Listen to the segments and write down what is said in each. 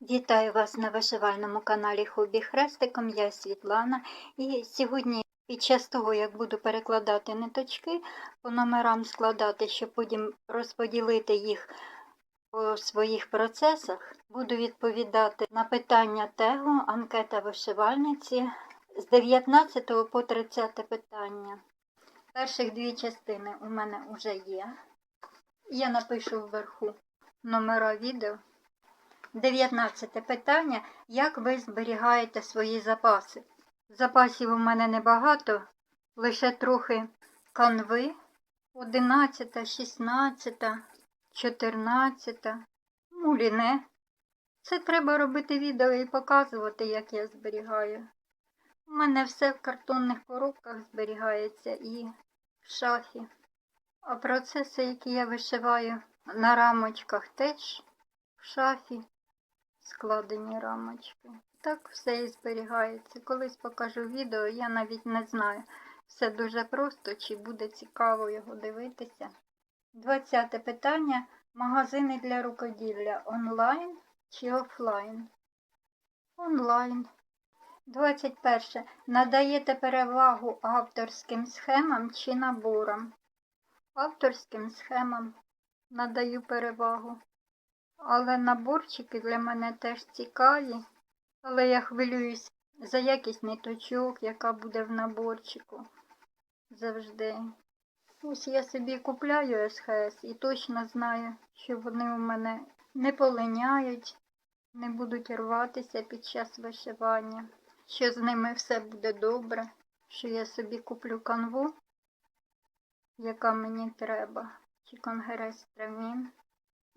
Вітаю вас на вишивальному каналі Хобі Хрестиком. Я Світлана. І сьогодні, під час того, як буду перекладати ниточки, по номерам складати, щоб потім розподілити їх по своїх процесах, буду відповідати на питання тегу анкета вишивальниці з 19 по 30 питання. Перших дві частини у мене вже є. Я напишу вверху номера відео. 19 питання. Як ви зберігаєте свої запаси? Запасів у мене небагато, лише трохи канви. 11, 16, 14, муліне. Це треба робити відео і показувати, як я зберігаю. У мене все в картонних коробках зберігається і в шафі. А процеси, які я вишиваю на рамочках, теж в шафі складені рамочки. Так все і зберігається. Колись покажу відео, я навіть не знаю. Все дуже просто, чи буде цікаво його дивитися. 20 питання. Магазини для рукоділля онлайн чи офлайн? Онлайн. 21. Надаєте перевагу авторським схемам чи наборам? Авторським схемам надаю перевагу. Але наборчики для мене теж цікаві. Але я хвилююсь за якість ниточок, яка буде в наборчику. Завжди. Ось я собі купляю СХС і точно знаю, що вони у мене не полиняють, не будуть рватися під час вишивання, що з ними все буде добре, що я собі куплю канву, яка мені треба, чи конгрес травін.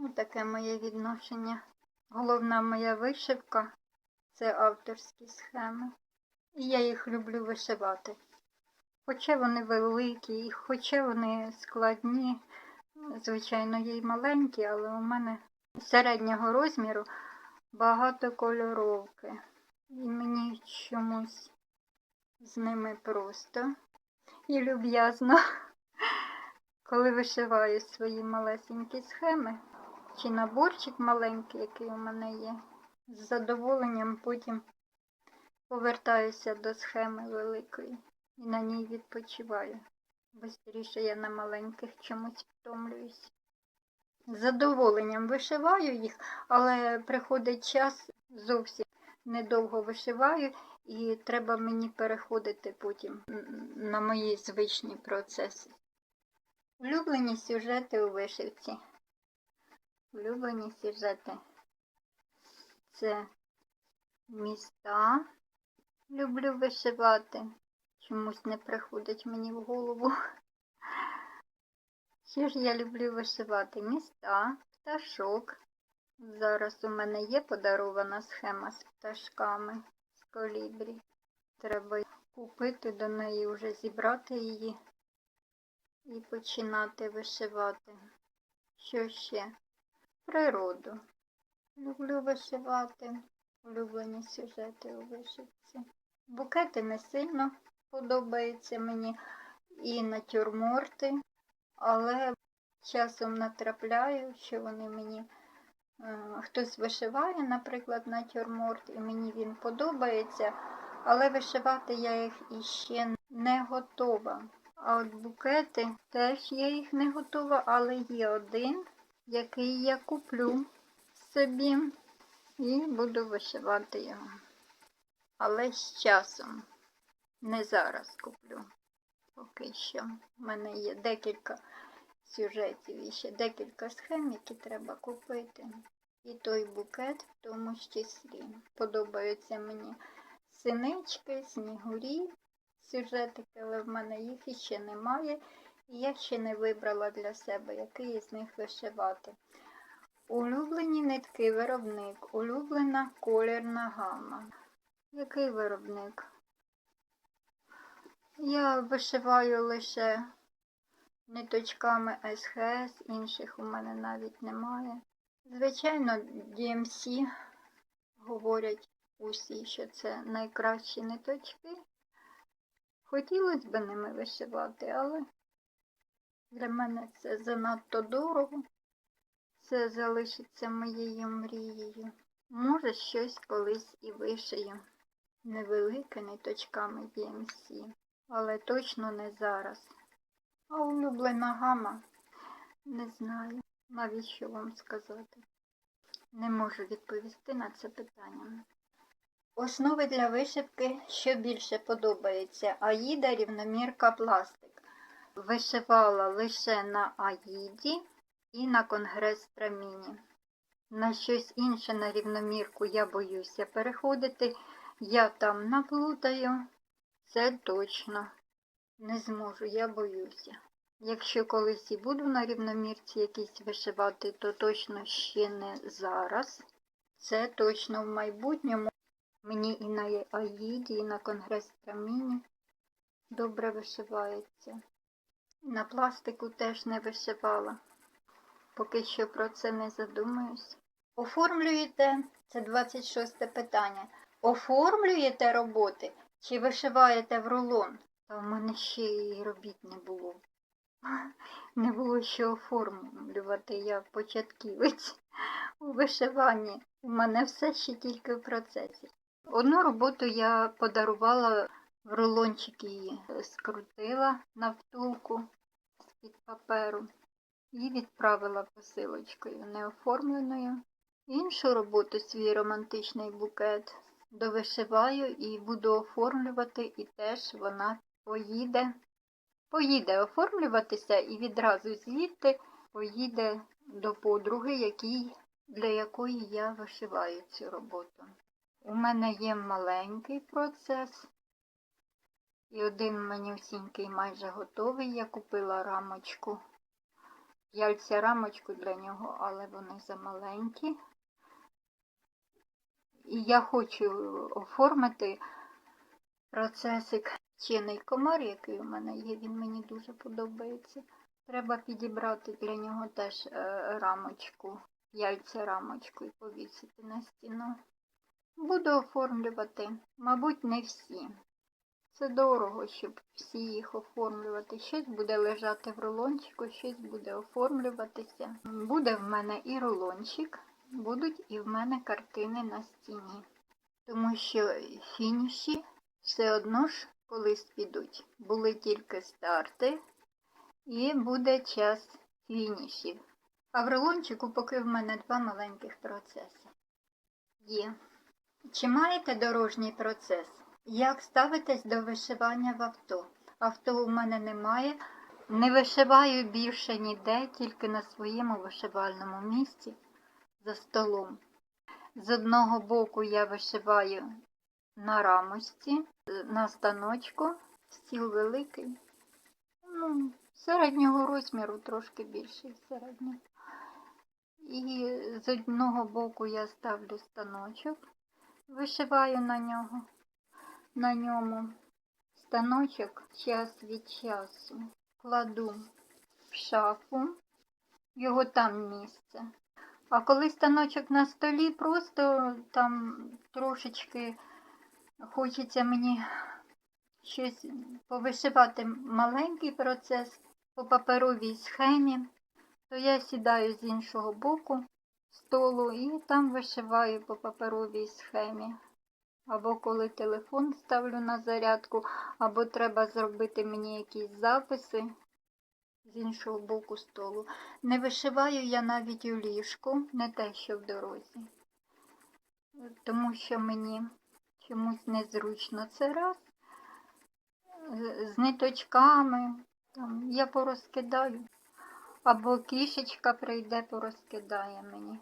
Ось таке моє відношення. Головна моя вишивка це авторські схеми. І я їх люблю вишивати. Хоча вони великі, хоча вони складні, звичайно, є й маленькі, але у мене середнього розміру багато кольоровки. І мені чомусь з ними просто і люб'язно, коли вишиваю свої малесенькі схеми чи наборчик маленький, який у мене є. З задоволенням потім повертаюся до схеми великої і на ній відпочиваю. Бистріше я на маленьких чомусь втомлююсь. З задоволенням вишиваю їх, але приходить час, зовсім недовго вишиваю, і треба мені переходити потім на мої звичні процеси. Улюблені сюжети у вишивці. Улюблені сюжети. Це міста. Люблю вишивати. Чомусь не приходить мені в голову. Ще ж я люблю вишивати міста, пташок. Зараз у мене є подарована схема з пташками з колібрі. Треба купити до неї, вже зібрати її і починати вишивати. Що ще? Природу. Люблю вишивати, улюблені сюжети у вишивці. Букети не сильно подобаються мені і натюрморти, але часом натрапляю, що вони мені е, хтось вишиває, наприклад, натюрморт, і мені він подобається, але вишивати я їх іще не готова. А от букети теж я їх не готова, але є один який я куплю собі і буду вишивати його. Але з часом, не зараз куплю. Поки що. У мене є декілька сюжетів і ще декілька схем, які треба купити. І той букет в тому числі. Подобаються мені синички, снігурі, сюжетики, але в мене їх іще немає. Я ще не вибрала для себе, який із них вишивати. Улюблені нитки виробник, улюблена колірна гама. Який виробник? Я вишиваю лише ниточками СХС, інших у мене навіть немає. Звичайно, DMC говорять усі, що це найкращі ниточки. Хотілося б ними вишивати, але для мене це занадто дорого. Це залишиться моєю мрією. Може, щось колись і вишию. Невелике ниточками BMC, але точно не зараз. А улюблена гама? Не знаю, навіщо вам сказати. Не можу відповісти на це питання. Основи для вишивки, що більше подобається, Аїда, рівномірка, пластик. Вишивала лише на Аїді і на конгрес Траміні. На щось інше на рівномірку я боюся переходити. Я там наплутаю. Це точно. Не зможу, я боюся. Якщо колись і буду на рівномірці якісь вишивати, то точно ще не зараз. Це точно в майбутньому. Мені і на Аїді, і на конгрес Траміні добре вишивається. На пластику теж не вишивала. Поки що про це не задумуюсь. Оформлюєте, це 26 питання. Оформлюєте роботи чи вишиваєте в рулон? Та в мене ще і робіт не було. Не було що оформлювати, я початківець у вишиванні. У мене все ще тільки в процесі. Одну роботу я подарувала в рулончик її, скрутила на втулку з-під паперу і відправила посилочкою неоформленою. Іншу роботу, свій романтичний букет, довишиваю і буду оформлювати, і теж вона поїде. Поїде оформлюватися і відразу звідти поїде до подруги, якій, для якої я вишиваю цю роботу. У мене є маленький процес, і один манюсінький майже готовий. Я купила рамочку. Яльця рамочку для нього, але вони замаленькі. І я хочу оформити процесик чинний комар, який у мене є, він мені дуже подобається. Треба підібрати для нього теж е, рамочку, яйця рамочку і повісити на стіну. Буду оформлювати, мабуть, не всі. Це дорого, щоб всі їх оформлювати. Щось буде лежати в рулончику, щось буде оформлюватися. Буде в мене і рулончик, будуть і в мене картини на стіні. Тому що фініші все одно ж колись підуть. Були тільки старти, і буде час фінішів. А в рулончику поки в мене два маленьких процеси. Є. Чи маєте дорожній процес? Як ставитесь до вишивання в авто? Авто у мене немає. Не вишиваю більше ніде, тільки на своєму вишивальному місці за столом. З одного боку я вишиваю на рамочці, на станочку, стіл великий. Ну, середнього розміру, трошки більший середнього. І з одного боку я ставлю станочок, вишиваю на нього, на ньому станочок час від часу кладу в шафу, його там місце. А коли станочок на столі, просто там трошечки хочеться мені щось повишивати маленький процес по паперовій схемі, то я сідаю з іншого боку столу і там вишиваю по паперовій схемі. Або коли телефон ставлю на зарядку, або треба зробити мені якісь записи з іншого боку столу. Не вишиваю я навіть у ліжку, не те, що в дорозі, тому що мені чомусь незручно це раз. З- ниточками там, я порозкидаю. Або кішечка прийде, порозкидає мені.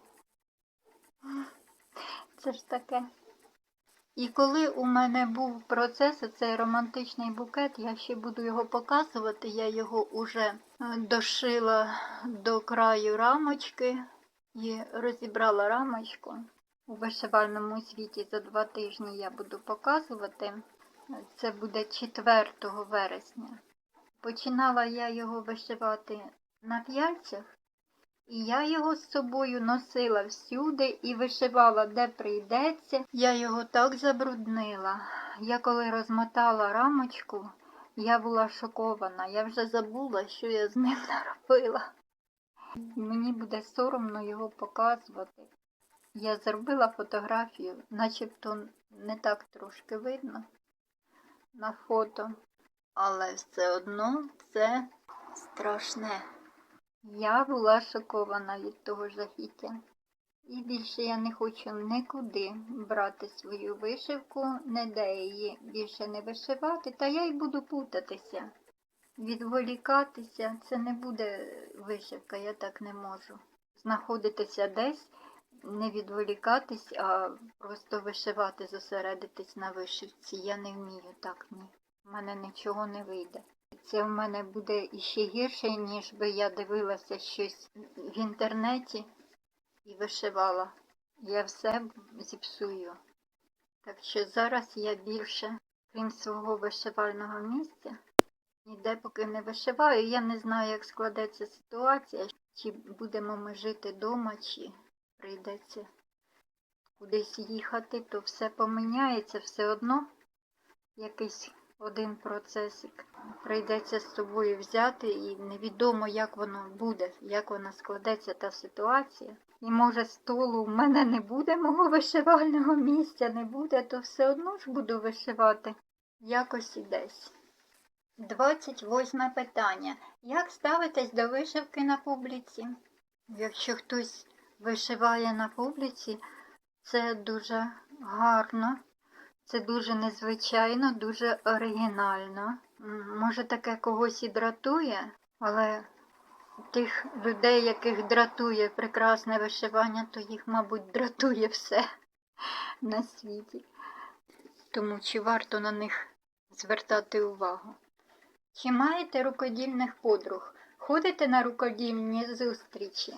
Це ж таке. І коли у мене був процес, цей романтичний букет, я ще буду його показувати, я його уже е, дошила до краю рамочки і розібрала рамочку. У вишивальному світі за два тижні я буду показувати. Це буде 4 вересня. Починала я його вишивати на п'яльцях, і я його з собою носила всюди і вишивала, де прийдеться. Я його так забруднила. Я коли розмотала рамочку, я була шокована. Я вже забула, що я з ним наробила. Мені буде соромно його показувати. Я зробила фотографію, начебто не так трошки видно на фото, але все одно це страшне. Я була шокована від того жахіття. І більше я не хочу нікуди брати свою вишивку, ніде її більше не вишивати, та я й буду путатися. Відволікатися це не буде вишивка, я так не можу. Знаходитися десь, не відволікатись, а просто вишивати, зосередитись на вишивці. Я не вмію так ні. У мене нічого не вийде. Це в мене буде іще гірше, ніж би я дивилася щось в інтернеті і вишивала. Я все зіпсую. Так що зараз я більше, крім свого вишивального місця, ніде поки не вишиваю. Я не знаю, як складеться ситуація, чи будемо ми жити вдома, чи прийдеться кудись їхати, то все поміняється все одно. Якийсь один процесик прийдеться з собою взяти, і невідомо, як воно буде, як вона складеться та ситуація. І може столу в мене не буде мого вишивального місця, не буде, то все одно ж буду вишивати якось і десь. 28 питання. Як ставитесь до вишивки на публіці? Якщо хтось вишиває на публіці, це дуже гарно, це дуже незвичайно, дуже оригінально. Може, таке когось і дратує, але тих людей, яких дратує прекрасне вишивання, то їх, мабуть, дратує все на світі. Тому чи варто на них звертати увагу? Чи маєте рукодільних подруг? Ходите на рукодільні зустрічі?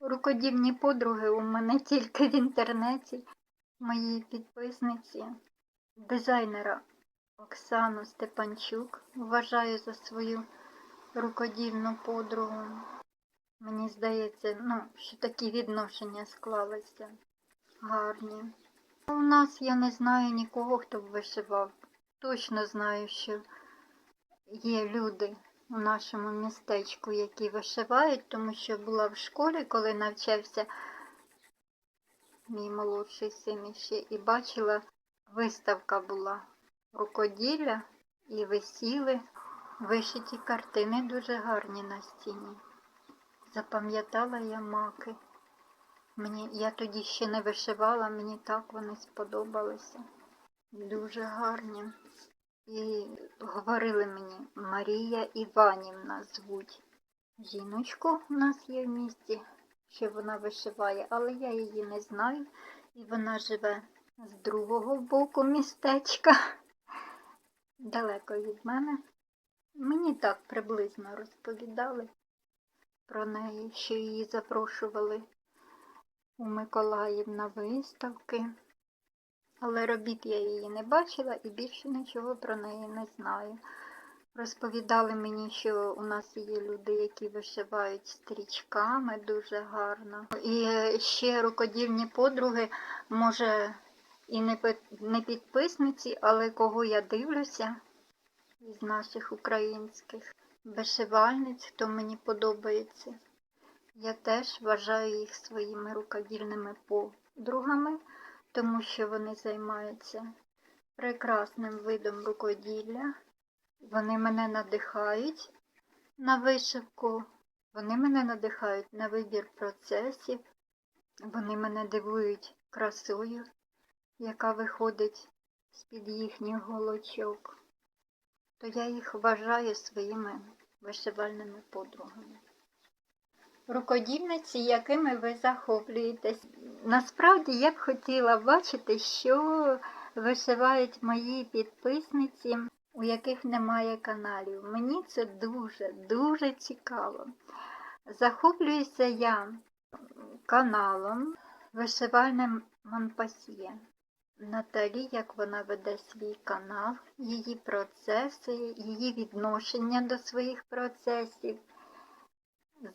Рукодільні подруги у мене тільки в інтернеті. Мої підписниці, дизайнера Оксану Степанчук вважаю за свою рукодільну подругу. Мені здається, ну, що такі відношення склалися гарні. У нас я не знаю нікого, хто б вишивав. Точно знаю, що є люди у нашому містечку, які вишивають, тому що була в школі, коли навчався мій молодший син іще, і бачила, виставка була рукоділля і висіли вишиті картини дуже гарні на стіні. Запам'ятала я маки. Мені, я тоді ще не вишивала, мені так вони сподобалися. Дуже гарні. І говорили мені, Марія Іванівна звуть. Жіночку у нас є в місті, що вона вишиває, але я її не знаю. І вона живе з другого боку містечка, далеко від мене. Мені так приблизно розповідали про неї, що її запрошували у Миколаїв на виставки. Але робіт я її не бачила і більше нічого про неї не знаю. Розповідали мені, що у нас є люди, які вишивають стрічками дуже гарно. І ще рукодільні подруги, може, і не підписниці, але кого я дивлюся із наших українських вишивальниць, хто мені подобається. Я теж вважаю їх своїми рукодільними подругами, тому що вони займаються прекрасним видом рукоділля. Вони мене надихають на вишивку, вони мене надихають на вибір процесів, вони мене дивують красою, яка виходить з-під їхніх голочок. То я їх вважаю своїми вишивальними подругами. Рукодільниці, якими ви захоплюєтесь. Насправді я б хотіла бачити, що вишивають мої підписниці, у яких немає каналів. Мені це дуже, дуже цікаво. Захоплююся я каналом вишивальним Монпасьє. Наталі, як вона веде свій канал, її процеси, її відношення до своїх процесів.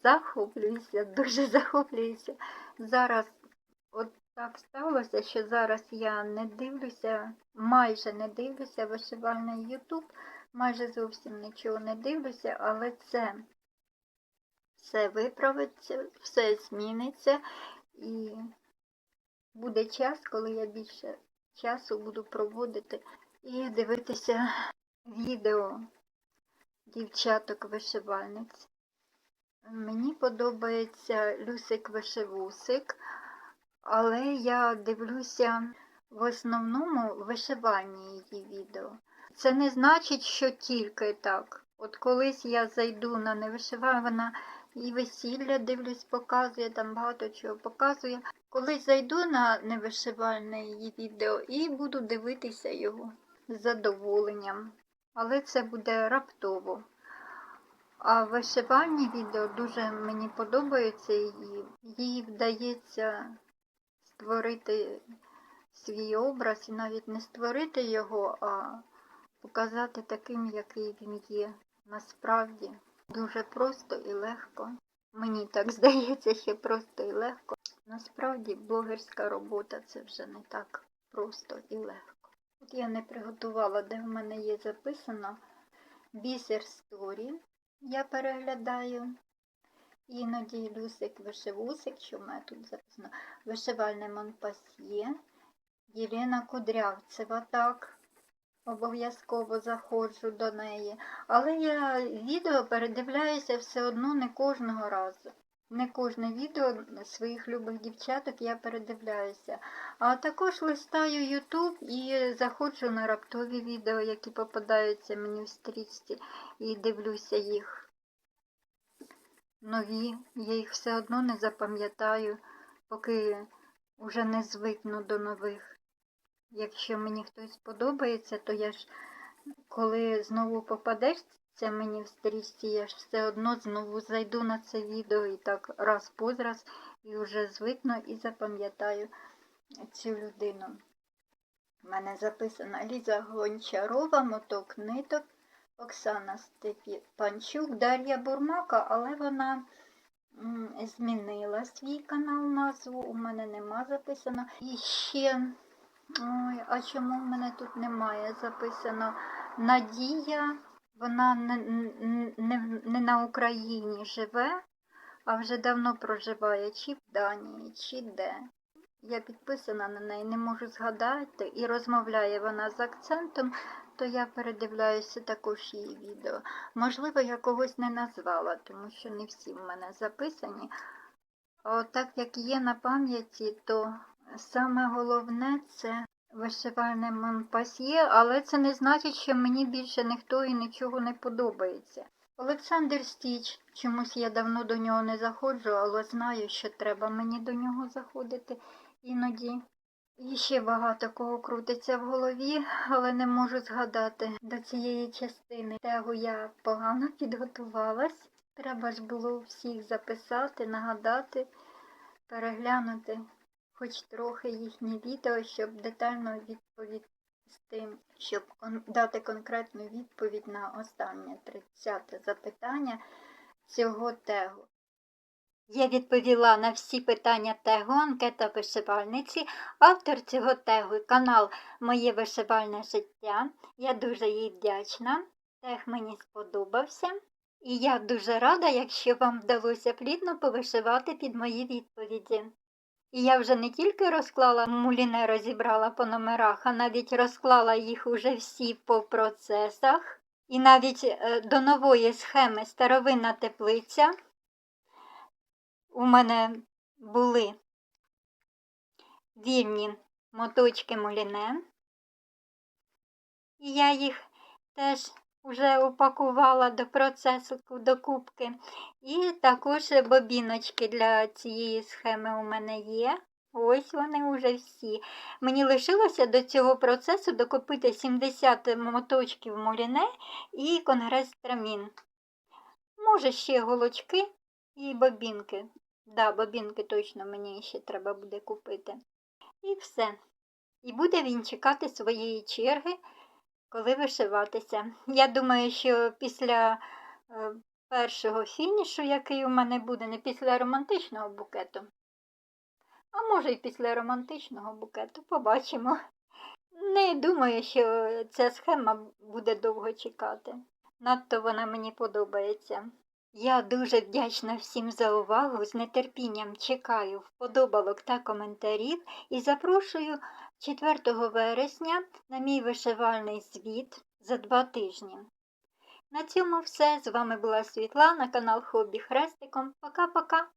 Захоплююся, дуже захоплююся. Зараз от так сталося, що зараз я не дивлюся, майже не дивлюся вишивальний Ютуб, майже зовсім нічого не дивлюся, але це все виправиться, все зміниться і буде час, коли я більше часу буду проводити і дивитися відео дівчаток вишивальниць. Мені подобається Люсик Вишивусик, але я дивлюся в основному вишивальні її відео. Це не значить, що тільки так. От колись я зайду на невишивання, і весілля дивлюсь, показує, там багато чого показує. Колись зайду на невишивальне її відео і буду дивитися його з задоволенням. Але це буде раптово. А вишивальні відео дуже мені подобаються її. Їй вдається створити свій образ і навіть не створити його, а показати таким, який він є. Насправді дуже просто і легко. Мені так здається, що просто і легко. Насправді блогерська робота це вже не так просто і легко. От я не приготувала, де в мене є записано бісер сторі. Я переглядаю. Іноді Люсик вишивусик, що в мене тут записано, вишивальне Монпасьє, Єлена Кудрявцева, так, обов'язково заходжу до неї. Але я відео передивляюся все одно не кожного разу. Не кожне відео своїх любих дівчаток я передивляюся. А також листаю YouTube і заходжу на раптові відео, які попадаються мені в стрічці, і дивлюся їх нові. Я їх все одно не запам'ятаю, поки вже не звикну до нових. Якщо мені хтось подобається, то я ж, коли знову попадешся мені в стрічці, я ж все одно знову зайду на це відео і так раз по раз і вже звикну і запам'ятаю цю людину. У мене записана Ліза Гончарова, моток ниток, Оксана Степанчук, Дар'я Бурмака, але вона змінила свій канал назву, у мене нема записано. І ще, ой, а чому в мене тут немає записано Надія, вона не, не, не, на Україні живе, а вже давно проживає чи в Данії, чи де. Я підписана на неї, не можу згадати, і розмовляє вона з акцентом, то я передивляюся також її відео. Можливо, я когось не назвала, тому що не всі в мене записані. А так як є на пам'яті, то саме головне це вишивальне Монпасьє, але це не значить, що мені більше ніхто і нічого не подобається. Олександр Стіч, чомусь я давно до нього не заходжу, але знаю, що треба мені до нього заходити іноді. І ще багато кого крутиться в голові, але не можу згадати до цієї частини. Тегу я погано підготувалась. Треба ж було всіх записати, нагадати, переглянути хоч трохи їхнє відео, щоб детально відповісти, щоб дати конкретну відповідь на останнє 30 запитання цього тегу. Я відповіла на всі питання тегу анкета вишивальниці. Автор цього тегу канал Моє вишивальне життя. Я дуже їй вдячна. Тег мені сподобався. І я дуже рада, якщо вам вдалося плідно повишивати під мої відповіді. І я вже не тільки розклала муліне розібрала по номерах, а навіть розклала їх уже всі по процесах. І навіть е, до нової схеми старовинна теплиця мене були вільні моточки муліне. І я їх теж вже упакувала до процесу до кубки. І також бобіночки для цієї схеми у мене є. Ось вони вже всі. Мені лишилося до цього процесу докупити 70 моточків муліне і конгрес трамін. Може, ще голочки і бобінки. Да, бобінки точно мені ще треба буде купити. І все. І буде він чекати своєї черги, коли вишиватися. Я думаю, що після е, першого фінішу, який у мене буде, не після романтичного букету, а може і після романтичного букету, побачимо. Не думаю, що ця схема буде довго чекати. Надто вона мені подобається. Я дуже вдячна всім за увагу. З нетерпінням чекаю вподобалок та коментарів і запрошую 4 вересня на мій вишивальний звіт за два тижні. На цьому все. З вами була Світлана, канал Хобі Хрестиком. Пока-пока!